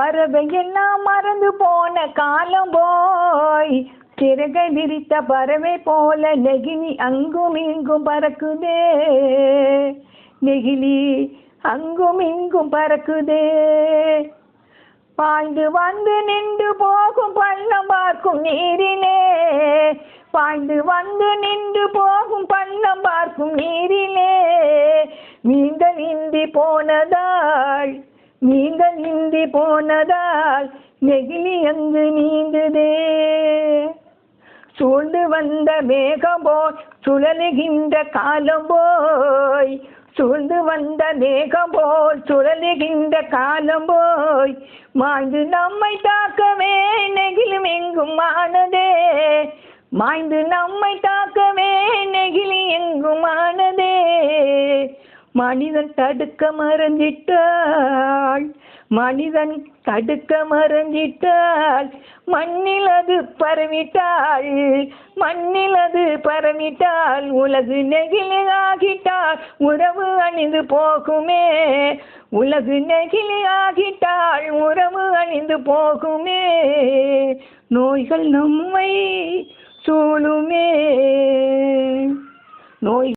பறவையெல்லாம் மறந்து போன காலம் போய். சிறகை விரித்த பறவை போல நெகிழி அங்கும் இங்கும் பறக்குதே. நெகிழி அங்கும் இங்கும் பறக்குதே. பாய்ந்து வந்து நின்று போகும் பள்ளம் பார்க்கும் நீரிலே. பாய்ந்து வந்து நின்று போகும் பள்ளம் பார்க்கும் நீரிலே. மீன்கள் இந்தி போனதாள் நீங்கள் இந்தி போனதால் நெகிழி அங்கு நீந்துதே. சூழ்ந்து வந்த மேகம் போய் சுழலுகின்ற காலம் போய் சூழ்ந்து வந்த மேகம் போல் சுழலுகின்ற காலம் போய் மாய்ந்து நம்மை தாக்கவே நெகிழும் எங்கும் ஆனதே. மாய்ந்து நம்மை தாக்க மனிதன் தடுக்க மறந்திட்டாள் மனிதன் தடுக்க மறந்திட்டாள் மண்ணில் அது பரவிட்டாள் மண்ணில் அது பரவிட்டாள் உலகு நெகிழி ஆகிட்டாள் உறவு அணிந்து போகுமே. உலகு நெகிழி ஆகிட்டாள் உறவு அணிந்து போகுமே. நோய்கள் நம்மை சூழுமே. நோய்